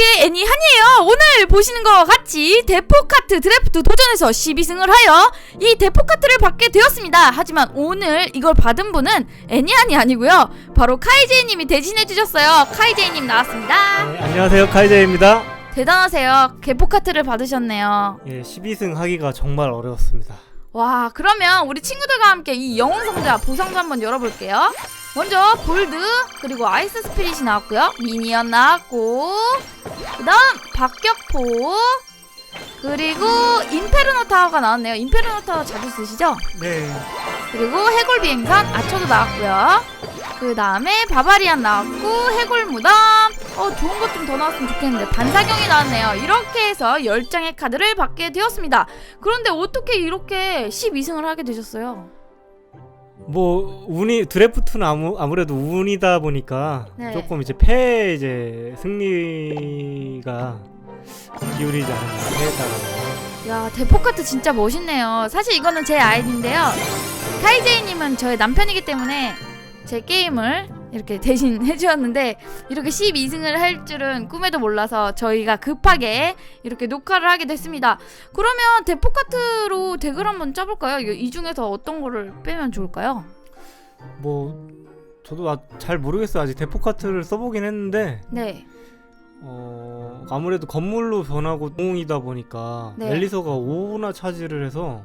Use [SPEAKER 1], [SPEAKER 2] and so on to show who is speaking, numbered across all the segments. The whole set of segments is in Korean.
[SPEAKER 1] TV의 애니 한이에요. 오늘 보시는 것 같이 대포카트 드래프트 도전에서 12승을 하여 이 대포카트를 받게 되었습니다. 하지만 오늘 이걸 받은 분은 애니 한이 아니고요. 바로 카이제이님이 대신해 주셨어요. 카이제이님 나왔습니다.
[SPEAKER 2] 네, 안녕하세요 카이제입니다.
[SPEAKER 1] 대단하세요. 개포카트를 받으셨네요.
[SPEAKER 2] 예, 12승 하기가 정말 어려웠습니다.
[SPEAKER 1] 와, 그러면 우리 친구들과 함께 이 영웅 상자 보상도 한번 열어볼게요. 먼저 골드 그리고 아이스 스피릿이 나왔고요. 미니언 나왔고 그다음 박격포 그리고 인페르노 타워가 나왔네요. 인페르노 타워 자주 쓰시죠?
[SPEAKER 2] 네.
[SPEAKER 1] 그리고 해골 비행선 아처도 나왔고요. 그 다음에 바바리안 나왔고 해골 무덤 어 좋은 것 좀 더 나왔으면 좋겠는데 반사경이 나왔네요. 이렇게 해서 10장의 카드를 받게 되었습니다. 그런데 어떻게 이렇게 12승을 하게 되셨어요?
[SPEAKER 2] 뭐 운이 드래프트는 아무 아무래도 운이다 보니까
[SPEAKER 1] 네.
[SPEAKER 2] 조금 이제 패 이제 승리가 기울이지 않았나 패에 따라서.
[SPEAKER 1] 야 대포카트 진짜 멋있네요. 사실 이거는 제 아이디인데요. 카이제이님은 저의 남편이기 때문에 제 게임을 이렇게 대신 해주었는데 이렇게 12승을 할 줄은 꿈에도 몰라서 저희가 급하게 이렇게 녹화를 하게 됐습니다. 그러면 대포카트로 덱을 한번 짜볼까요? 이거 이 중에서 어떤 거를 빼면 좋을까요?
[SPEAKER 2] 뭐 저도 아, 잘 모르겠어요. 아직 대포 카트를 써보긴 했는데
[SPEAKER 1] 네.
[SPEAKER 2] 어 아무래도 건물로 변하고 동이다 보니까
[SPEAKER 1] 네.
[SPEAKER 2] 엘리서가 5나 차지를 해서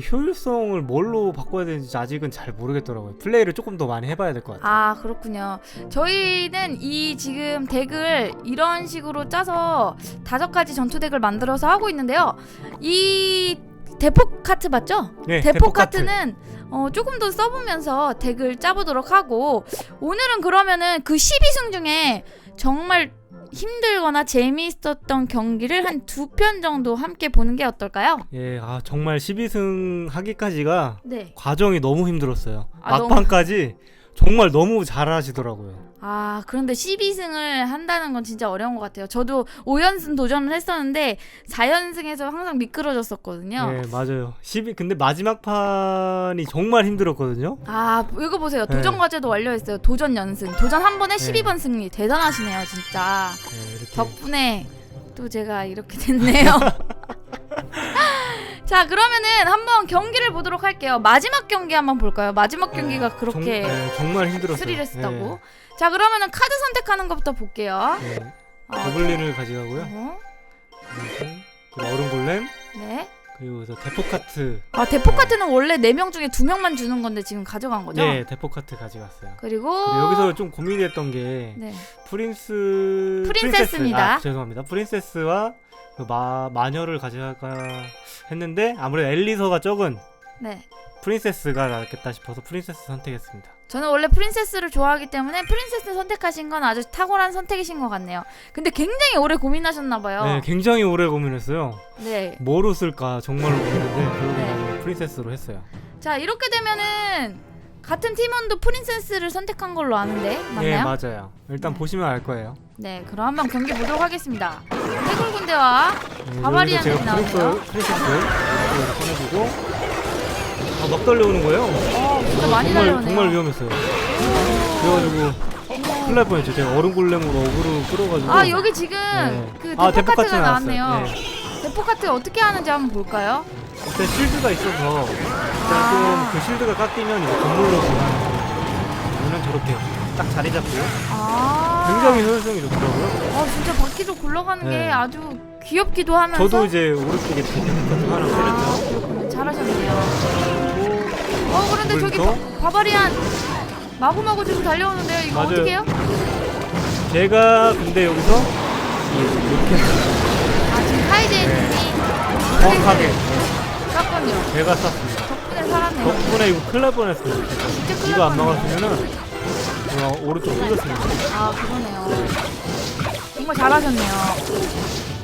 [SPEAKER 2] 그렇게 효율성을 뭘로 바꿔야 되는지 아직은 잘 모르겠더라고요. 플레이를 조금 더 많이 해봐야 될 것 같아요.
[SPEAKER 1] 아 그렇군요. 저희는 이 지금 덱을 이런 식으로 짜서 다섯 가지 전투 덱을 만들어서 하고 있는데요. 이 대포 카트 맞죠?
[SPEAKER 2] 네,
[SPEAKER 1] 대포
[SPEAKER 2] 카트.
[SPEAKER 1] 카트는 어, 조금 더 써보면서 덱을 짜보도록 하고 오늘은 그러면은 그 12승 중에 정말 힘들거나 재미있었던 경기를 한 두 편 정도 함께 보는 게 어떨까요?
[SPEAKER 2] 예, 아 정말 12승 하기까지가
[SPEAKER 1] 네.
[SPEAKER 2] 과정이 너무 힘들었어요.
[SPEAKER 1] 아, 너무-
[SPEAKER 2] 막판까지 정말 너무 잘하시더라고요.
[SPEAKER 1] 아, 그런데 12승을 한다는 건 진짜 어려운 것 같아요. 저도 5연승 도전을 했었는데 4연승에서 항상 미끄러졌었거든요.
[SPEAKER 2] 예, 맞아요. 12 근데 마지막 판이 정말 힘들었거든요.
[SPEAKER 1] 아, 이거 보세요.
[SPEAKER 2] 네.
[SPEAKER 1] 도전 과제도 완료했어요. 도전 연승. 도전 한 번에
[SPEAKER 2] 네.
[SPEAKER 1] 12번 승리. 대단하시네요, 진짜.
[SPEAKER 2] 예, 이렇게
[SPEAKER 1] 덕분에 또 제가 이렇게 됐네요. 자, 그러면은 한번 경기를 보도록 할게요. 마지막 경기 한번 볼까요? 마지막 경기가 그렇게
[SPEAKER 2] 정, 예, 정말 힘들었어요.
[SPEAKER 1] 스릴 했다고. 자, 그러면 카드 선택하는 것부터 볼게요.
[SPEAKER 2] 예, 예.
[SPEAKER 1] 아,
[SPEAKER 2] 고블린을 가져가고요.
[SPEAKER 1] 어,
[SPEAKER 2] 그리고 그 얼음 골렘
[SPEAKER 1] 네.
[SPEAKER 2] 그리고 그래서 대포 카트.
[SPEAKER 1] 아, 대포 카트는 원래 4명 중에 2명만 주는 건데 지금 가져간 거죠?
[SPEAKER 2] 네, 대포 카트 가져갔어요.
[SPEAKER 1] 그리고,
[SPEAKER 2] 그리고 여기서 좀 고민이 됐던 게
[SPEAKER 1] 네.
[SPEAKER 2] 프린스
[SPEAKER 1] 프린세스입니다.
[SPEAKER 2] 프린세스. 아, 죄송합니다. 프린세스와 그 마, 마녀를 가져갈까 했는데 아무래도 엘리서가 적은
[SPEAKER 1] 네.
[SPEAKER 2] 프린세스가 낫겠다 싶어서 프린세스 선택했습니다.
[SPEAKER 1] 저는 원래 프린세스를 좋아하기 때문에 프린세스 선택하신 건 아주 탁월한 선택이신 것 같네요. 근데 굉장히 오래 고민하셨나 봐요.
[SPEAKER 2] 네, 굉장히 오래 고민했어요.
[SPEAKER 1] 네.
[SPEAKER 2] 뭐로 쓸까 정말로 고민했는데
[SPEAKER 1] 네.
[SPEAKER 2] 프린세스로 했어요.
[SPEAKER 1] 자, 이렇게 되면은 같은 팀원도 프린세스를 선택한 걸로 아는데
[SPEAKER 2] 네,
[SPEAKER 1] 맞나요?
[SPEAKER 2] 맞아요. 일단
[SPEAKER 1] 네.
[SPEAKER 2] 보시면 알 거예요.
[SPEAKER 1] 네, 그럼 한번 경기 보도록 하겠습니다. 해골 군대와
[SPEAKER 2] 네,
[SPEAKER 1] 바바리안
[SPEAKER 2] 제가
[SPEAKER 1] 나오네요.
[SPEAKER 2] 프린세스 꺼내주고 아, 막 달려오는 거예요.
[SPEAKER 1] 어, 진짜
[SPEAKER 2] 어,
[SPEAKER 1] 많이
[SPEAKER 2] 정말,
[SPEAKER 1] 달려오네요.
[SPEAKER 2] 정말 위험했어요. 그래가지고 큰일 날 뻔했죠. 제가 얼음 골렘으로 어그로 끌어가지고
[SPEAKER 1] 아, 여기 지금
[SPEAKER 2] 네.
[SPEAKER 1] 그
[SPEAKER 2] 아,
[SPEAKER 1] 대포 카트가
[SPEAKER 2] 대포카트
[SPEAKER 1] 나왔네요.
[SPEAKER 2] 네.
[SPEAKER 1] 대포 카트 어떻게 하는지 한번 볼까요?
[SPEAKER 2] 일단 실드가 있어서 일단
[SPEAKER 1] 아.
[SPEAKER 2] 좀그 실드가 깎이면 건물로 변하는. 그냥 저렇게 딱 자리 잡고요.
[SPEAKER 1] 아.
[SPEAKER 2] 굉장히 효율성이 좋더라고요.
[SPEAKER 1] 어, 진짜 바퀴도 굴러가는
[SPEAKER 2] 네.
[SPEAKER 1] 게 아주 귀엽기도 하면서
[SPEAKER 2] 저도 이제 오른쪽에 대포카트 하나
[SPEAKER 1] 아,
[SPEAKER 2] 때렸죠.
[SPEAKER 1] 그렇군요. 잘하셨네요. 어, 그런데 저기 바바리안 마구마구 지금 달려오는데요. 이거
[SPEAKER 2] 맞아요.
[SPEAKER 1] 어떻게 해요?
[SPEAKER 2] 제가 근데 여기서 이렇게
[SPEAKER 1] 아, 지금 카이제이님이
[SPEAKER 2] 정확하게
[SPEAKER 1] 쐈군요.
[SPEAKER 2] 제가 쐈습니다.
[SPEAKER 1] 덕분에 살았네요.
[SPEAKER 2] 덕분에 이거 큰일 날 뻔했어요.
[SPEAKER 1] 진짜 큰일
[SPEAKER 2] 이거
[SPEAKER 1] 안날
[SPEAKER 2] 막았으면은 제가 오른쪽 뚫렸습니다.
[SPEAKER 1] 아, 그러네요. 정말 잘하셨네요.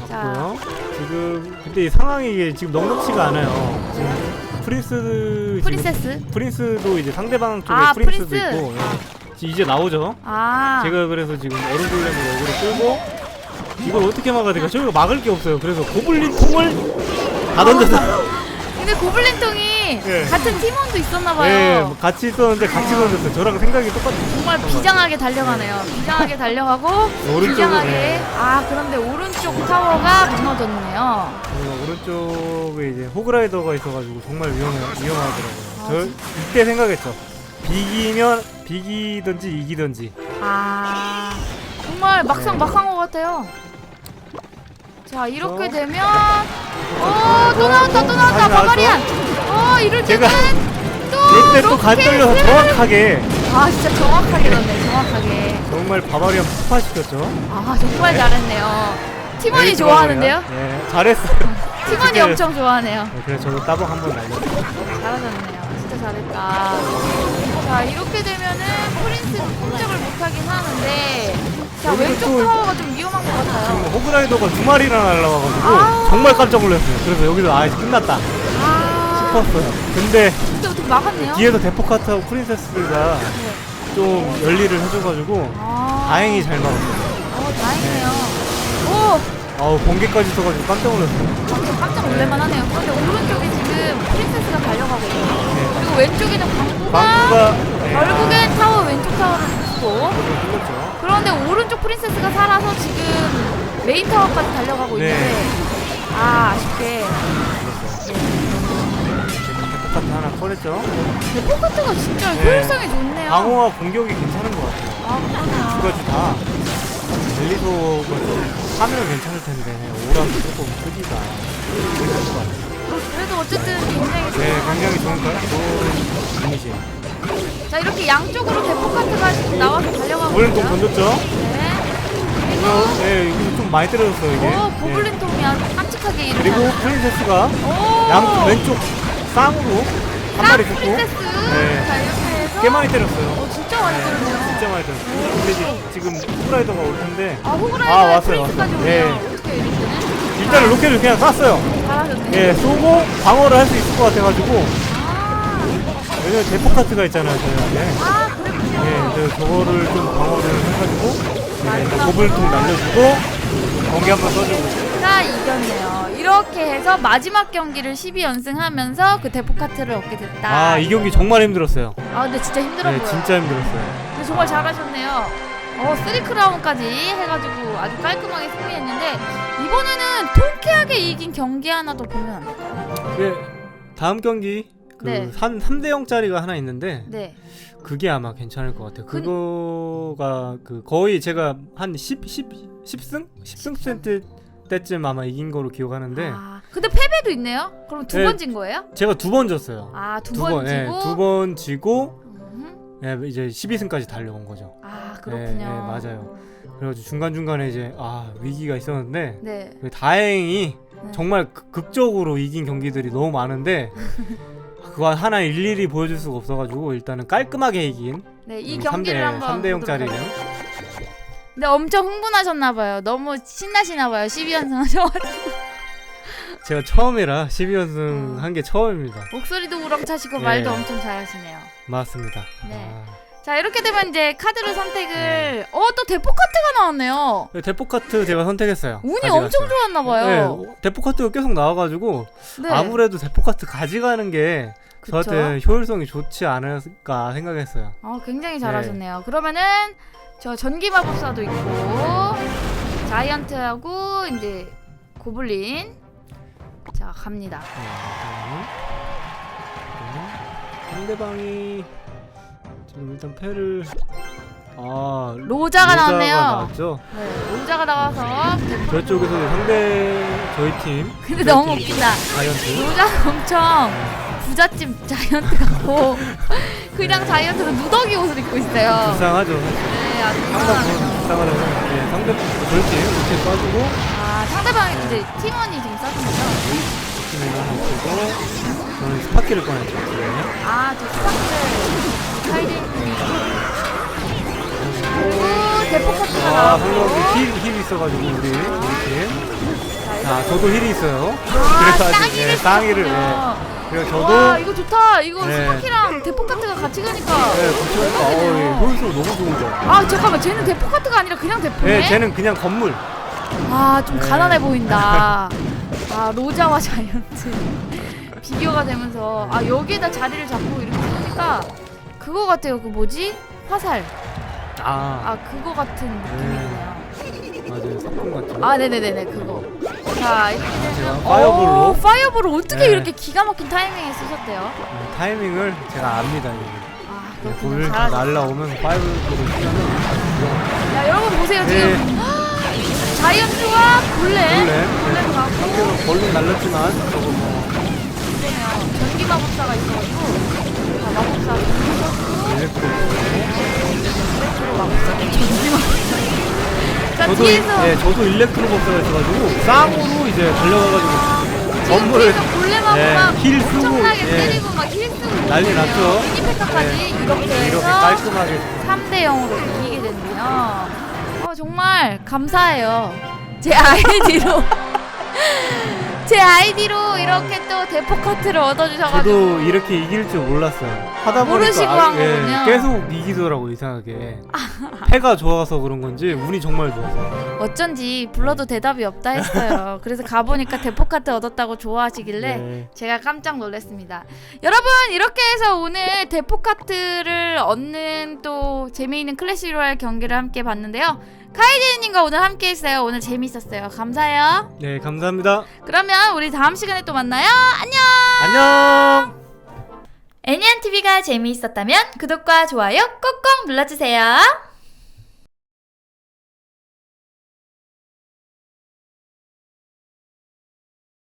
[SPEAKER 1] 자,
[SPEAKER 2] 맞고요. 지금 근데 이 상황이 이게 지금 넉넉치가 않아요. 지금 프린스
[SPEAKER 1] 프린세스.
[SPEAKER 2] 프린스도 이제 상대방 쪽에
[SPEAKER 1] 아,
[SPEAKER 2] 프린스도
[SPEAKER 1] 프린스.
[SPEAKER 2] 있고 예. 지금 이제 나오죠.
[SPEAKER 1] 아,
[SPEAKER 2] 제가 그래서 지금 얼음 골렘으로 어그로 끌고 이걸 어떻게 막아야 될까? 저희가 막을 게 없어요. 그래서 고블린 통을 다 던져서
[SPEAKER 1] 근데 고블린 통이
[SPEAKER 2] 예.
[SPEAKER 1] 같은 팀원도 있었나 봐요.
[SPEAKER 2] 예, 뭐 같이 있었는데 같이 던졌어요. 저랑 생각이 똑같아요.
[SPEAKER 1] 정말 비장하게 달려가네요. 비장하게 달려가고
[SPEAKER 2] 오른쪽으로,
[SPEAKER 1] 비장하게
[SPEAKER 2] 예.
[SPEAKER 1] 아 그런데 오른쪽 타워가 무너졌네요.
[SPEAKER 2] 어, 오른쪽에 이제 호그라이더가 있어가지고 정말 위험해 위험하더라고요.
[SPEAKER 1] 아,
[SPEAKER 2] 저
[SPEAKER 1] 진-
[SPEAKER 2] 이때 생각했죠. 비기면 비기든지 이기든지.
[SPEAKER 1] 아 정말 막상 막한 것 같아요. 자 이렇게 되면 어 또 나왔다 또 나왔다
[SPEAKER 2] 다시 나왔죠?
[SPEAKER 1] 바바리안. 어 이럴
[SPEAKER 2] 제가
[SPEAKER 1] 때는
[SPEAKER 2] 이때 또간
[SPEAKER 1] 로켓을-
[SPEAKER 2] 떨려서 정확하게
[SPEAKER 1] 아 진짜 정확하게 넣네 정확하게.
[SPEAKER 2] 정말 바바리안 폭파시켰죠.
[SPEAKER 1] 아 정말 잘했네요. 팀원이
[SPEAKER 2] 에이스
[SPEAKER 1] 좋아하는데요?
[SPEAKER 2] 예, 잘했어요.
[SPEAKER 1] 팀원이 엄청 좋아하네요.
[SPEAKER 2] 네, 그래서 저도 따봉 한번 날렸어요.
[SPEAKER 1] 잘하셨네요. 진짜 잘했다. 자 이렇게 되면은 프린스는 공격을 못하긴 하는데 자 왼쪽
[SPEAKER 2] 또-
[SPEAKER 1] 타워가 좀 위험한 것 같아요.
[SPEAKER 2] 호그라이더가 두 마리나 날라와가지고
[SPEAKER 1] 아.
[SPEAKER 2] 정말 깜짝 놀랐어요. 그래서 여기서 아 이제 끝났다
[SPEAKER 1] 아
[SPEAKER 2] 싶었어요. 근데
[SPEAKER 1] 근데 어떻게 막았네요?
[SPEAKER 2] 뒤에서 데포카트하고 프린세스가
[SPEAKER 1] 네.
[SPEAKER 2] 좀 열일을 해줘가지고
[SPEAKER 1] 아,
[SPEAKER 2] 다행히 잘 막았어요.
[SPEAKER 1] 어 다행이네요. 오
[SPEAKER 2] 아우 번개까지 써가지고 깜짝 놀랐어요.
[SPEAKER 1] 깜짝, 깜짝 놀랄만 하네요. 그런데 오른쪽에 지금 프린세스가 달려가고 있고
[SPEAKER 2] 네.
[SPEAKER 1] 그리고 왼쪽에는 광부가
[SPEAKER 2] 망구가 네,
[SPEAKER 1] 결국엔 타워 왼쪽 타워를
[SPEAKER 2] 좀 뚫렸죠.
[SPEAKER 1] 그런데 오른쪽 프린세스가 살아서 지금 메인 타워까지 달려가고
[SPEAKER 2] 네.
[SPEAKER 1] 있는데 아 아쉽게
[SPEAKER 2] 데 하나 꺼냈죠.
[SPEAKER 1] 데포카트가 진짜
[SPEAKER 2] 네.
[SPEAKER 1] 효율성이 좋네요.
[SPEAKER 2] 방어와 공격이 괜찮은 것 같아요.
[SPEAKER 1] 아.
[SPEAKER 2] 두 가지 다. 좀 하면 괜찮을 텐데 오랑도 조금 크기가 괜찮을 것 같아요.
[SPEAKER 1] 그래도 어쨌든 굉장히 좋은
[SPEAKER 2] 네,
[SPEAKER 1] 것
[SPEAKER 2] 굉장히. 좋은 좋은 이미지.
[SPEAKER 1] 자 이렇게 양쪽으로 데포카트가 지금 나와서 달려가고
[SPEAKER 2] 오늘 또
[SPEAKER 1] 있고요.
[SPEAKER 2] 던졌죠?
[SPEAKER 1] 네.
[SPEAKER 2] 네, 이거 좀 많이 때려줬어요 이게.
[SPEAKER 1] 오
[SPEAKER 2] 네.
[SPEAKER 1] 고블린 톰이 아주 깜찍하게 일을
[SPEAKER 2] 그리고. 프린세스가 오양 왼쪽 쌍으로 한 마리 죽고
[SPEAKER 1] 프린세스.
[SPEAKER 2] 네.
[SPEAKER 1] 자 이렇게 해서
[SPEAKER 2] 꽤 많이 때렸어요.
[SPEAKER 1] 어 진짜 많이
[SPEAKER 2] 네,
[SPEAKER 1] 때렸네요.
[SPEAKER 2] 진짜 많이 때렸어요. 근데 지금 후라이더가 올 텐데
[SPEAKER 1] 아 호그라이더
[SPEAKER 2] 아, 왔어요,
[SPEAKER 1] 프린스까지
[SPEAKER 2] 왔어요.
[SPEAKER 1] 오네요.
[SPEAKER 2] 네.
[SPEAKER 1] 어떻게 이렇게는?
[SPEAKER 2] 일단은 로켓을 그냥 쐈어요.
[SPEAKER 1] 잘하셨네.
[SPEAKER 2] 예, 쏘고 방어를 할 수 있을 것 같아가지고
[SPEAKER 1] 아,
[SPEAKER 2] 왜냐면 데포카트가 있잖아요 저희한테.
[SPEAKER 1] 아 그랬군요.
[SPEAKER 2] 예, 저거를 좀 방어를 해가지고 네,
[SPEAKER 1] 마지막으로.
[SPEAKER 2] 고블통 날려주고 번개 한번 써주고.
[SPEAKER 1] 가 이겼네요. 이렇게 해서 마지막 경기를 12연승하면서 그 데포카트를 얻게 됐다.
[SPEAKER 2] 아, 이 경기 정말 힘들었어요.
[SPEAKER 1] 아 근데 진짜 힘들어
[SPEAKER 2] 네. 진짜 힘들었어요.
[SPEAKER 1] 근데 정말 잘하셨네요. 어, 쓰리 크라운까지 해가지고 아주 깔끔하게 승리했는데 이번에는 통쾌하게 이긴 경기 하나 더 보면 안 될까요?
[SPEAKER 2] 네, 다음 경기
[SPEAKER 1] 네.
[SPEAKER 2] 그한 3대 0짜리가 하나 있는데
[SPEAKER 1] 네.
[SPEAKER 2] 그게 아마 괜찮을 것 같아요.
[SPEAKER 1] 그-
[SPEAKER 2] 그거가 그 거의 제가 한 10, 10, 10승? 10승 센트 때쯤 아마 이긴 거로 기억하는데
[SPEAKER 1] 아, 근데 패배도 있네요. 그럼 두
[SPEAKER 2] 네.
[SPEAKER 1] 번 진 거예요?
[SPEAKER 2] 제가 두 번 졌어요.
[SPEAKER 1] 아, 두두번
[SPEAKER 2] 번, 예,
[SPEAKER 1] 지고.
[SPEAKER 2] 두번 지고
[SPEAKER 1] 음,
[SPEAKER 2] 예, 이제 12승까지 달려온 거죠.
[SPEAKER 1] 아,
[SPEAKER 2] 예,
[SPEAKER 1] 그렇군요.
[SPEAKER 2] 예, 맞아요. 그래가지고 중간 중간에 이제 아 위기가 있었는데
[SPEAKER 1] 네.
[SPEAKER 2] 그 다행히
[SPEAKER 1] 네.
[SPEAKER 2] 정말 극- 극적으로 이긴 경기들이 너무 많은데 그거 하나 일일이 보여줄 수가 없어가지고 일단은 깔끔하게 이긴
[SPEAKER 1] 네, 이 경기를
[SPEAKER 2] 3대,
[SPEAKER 1] 한번
[SPEAKER 2] 3대
[SPEAKER 1] 보도록
[SPEAKER 2] 0짜리는
[SPEAKER 1] 하겠습니다. 근데 엄청 흥분하셨나 봐요. 너무 신나시나 봐요. 12연승 하셔가지고
[SPEAKER 2] 제가 처음이라 12연승
[SPEAKER 1] 어.
[SPEAKER 2] 한게 처음입니다.
[SPEAKER 1] 목소리도 우렁차시고
[SPEAKER 2] 네.
[SPEAKER 1] 말도 엄청 잘하시네요.
[SPEAKER 2] 맞습니다.
[SPEAKER 1] 네.
[SPEAKER 2] 아.
[SPEAKER 1] 자 이렇게 되면 이제 카드를 선택을 어또 데포카트가 나왔네요.
[SPEAKER 2] 네, 데포카트 제가 선택했어요.
[SPEAKER 1] 운이
[SPEAKER 2] 가져갔어요.
[SPEAKER 1] 엄청 좋았나 봐요.
[SPEAKER 2] 네, 어, 데포카트가 계속 나와가지고
[SPEAKER 1] 네.
[SPEAKER 2] 아무래도 데포카트 가져가는 게
[SPEAKER 1] 그쵸?
[SPEAKER 2] 저한테 효율성이 좋지 않을까 생각했어요.
[SPEAKER 1] 어 굉장히 잘하셨네요. 그러면은 저 전기 마법사도 있고 자이언트하고 이제 고블린 자 갑니다.
[SPEAKER 2] 네, 일단은 상대방이 지금 일단 패를 아
[SPEAKER 1] 로자가 나왔네요.
[SPEAKER 2] 나왔죠.
[SPEAKER 1] 네, 로자가 나와서.
[SPEAKER 2] 저쪽에서 상대 저희 팀
[SPEAKER 1] 근데 너무
[SPEAKER 2] 팀
[SPEAKER 1] 웃긴다.
[SPEAKER 2] 자이언트
[SPEAKER 1] 로자가 엄청 부잣집 자이언트 같고 그냥 자이언트가 누더기 옷을 입고 있어요.
[SPEAKER 2] 불쌍하죠.
[SPEAKER 1] 네, 아주
[SPEAKER 2] 항상
[SPEAKER 1] 불쌍하네요.
[SPEAKER 2] 불쌍하다고 네, 상대 저희 팀 이렇게 빠지고
[SPEAKER 1] 아 상대방이 이제 팀원이 지금 써준 거죠?
[SPEAKER 2] 팀을 쓰고 저는 스파키를 꺼냈죠. 네.
[SPEAKER 1] 아저 스파크를 카이드님이 그리고 데포카트가
[SPEAKER 2] 아
[SPEAKER 1] 나왔고
[SPEAKER 2] 물론 힐, 힐이 있어가지고 우리 우리 팀.
[SPEAKER 1] 자,
[SPEAKER 2] 자 저도 힐이 있어요.
[SPEAKER 1] 아,
[SPEAKER 2] 그래서 아직,
[SPEAKER 1] 쌍이를.
[SPEAKER 2] 예. 그래서 저도
[SPEAKER 1] 와 이거 좋다 이거
[SPEAKER 2] 네.
[SPEAKER 1] 스파키랑 데포카트가 같이 가니까
[SPEAKER 2] 네, 붙여니까 어, 예, 효율성 너무 좋은데.
[SPEAKER 1] 아 잠깐만 쟤는 데포카트가 아니라 그냥 데포네?
[SPEAKER 2] 네, 쟤는 그냥 건물.
[SPEAKER 1] 아좀
[SPEAKER 2] 네.
[SPEAKER 1] 가난해 보인다 아 로자와 자이언트 비교가 되면서 아 여기에다 자리를 잡고 이렇게 하니까 그거 같아요. 그 뭐지? 화살.
[SPEAKER 2] 아,
[SPEAKER 1] 아 그거 같은 느낌이네요.
[SPEAKER 2] 맞아요. 석궁 같죠.
[SPEAKER 1] 아 네네네네 그거. 자 이렇게
[SPEAKER 2] 파이어볼로?
[SPEAKER 1] 오, 파이어볼을 어떻게
[SPEAKER 2] 네.
[SPEAKER 1] 이렇게 기가 막힌 타이밍에 쓰셨대요?
[SPEAKER 2] 네, 타이밍을 제가 압니다. 이거. 아불
[SPEAKER 1] 그렇군요. 잘하셨어요.
[SPEAKER 2] 날라오면 파이브를 쓰면은
[SPEAKER 1] 야 여러분 보세요
[SPEAKER 2] 네.
[SPEAKER 1] 지금 자이언트와 골렘
[SPEAKER 2] 골렘.
[SPEAKER 1] 골렘 가고
[SPEAKER 2] 상대로 벌룬 날렸지만 저거 뭐
[SPEAKER 1] 그러네요. 전기 마법사가 있어가지고 자 마법사
[SPEAKER 2] 일렉트로
[SPEAKER 1] 일렉트로 마법사 전기 마법사 자
[SPEAKER 2] 저도
[SPEAKER 1] 뒤에서
[SPEAKER 2] 예, 저도 일렉트로 법사가 있어가지고 쌍으로 이제 달려가가지고
[SPEAKER 1] 뒤에서 골렘하고
[SPEAKER 2] 예,
[SPEAKER 1] 막
[SPEAKER 2] 힐 쓰고,
[SPEAKER 1] 엄청나게
[SPEAKER 2] 예.
[SPEAKER 1] 때리고 막힐 쓰고
[SPEAKER 2] 난리
[SPEAKER 1] 있거든요.
[SPEAKER 2] 났죠.
[SPEAKER 1] 미니페카까지
[SPEAKER 2] 예.
[SPEAKER 1] 이렇게
[SPEAKER 2] 이렇게
[SPEAKER 1] 해서
[SPEAKER 2] 깔끔하게
[SPEAKER 1] 3대 0으로 이기게 됐네요. 어, 정말 감사해요. 제 아이디로 제 아이디로 이렇게 또 대포 카트를 얻어주셔가지고
[SPEAKER 2] 저도 이렇게 이길 줄 몰랐어요. 하다 보니까
[SPEAKER 1] 모르시고
[SPEAKER 2] 아,
[SPEAKER 1] 한 거군요.
[SPEAKER 2] 계속 이기더라고 이상하게. 패가 좋아서 그런 건지 운이 정말 좋아서.
[SPEAKER 1] 어쩐지 불러도 대답이 없다 했어요. 그래서 가보니까 대포 카트 얻었다고 좋아하시길래
[SPEAKER 2] 네.
[SPEAKER 1] 제가 깜짝 놀랐습니다. 여러분 이렇게 해서 오늘 대포 카트를 얻는 또 재미있는 클래시 로얄 경기를 함께 봤는데요. 카이 제이님과 오늘 함께 했어요. 오늘 재밌었어요. 감사해요.
[SPEAKER 2] 네 감사합니다.
[SPEAKER 1] 그러면 우리 다음 시간에 또 만나요. 안녕.
[SPEAKER 2] 안녕.
[SPEAKER 1] 애니안 TV가 재미있었다면 구독과 좋아요 꼭꼭 눌러주세요.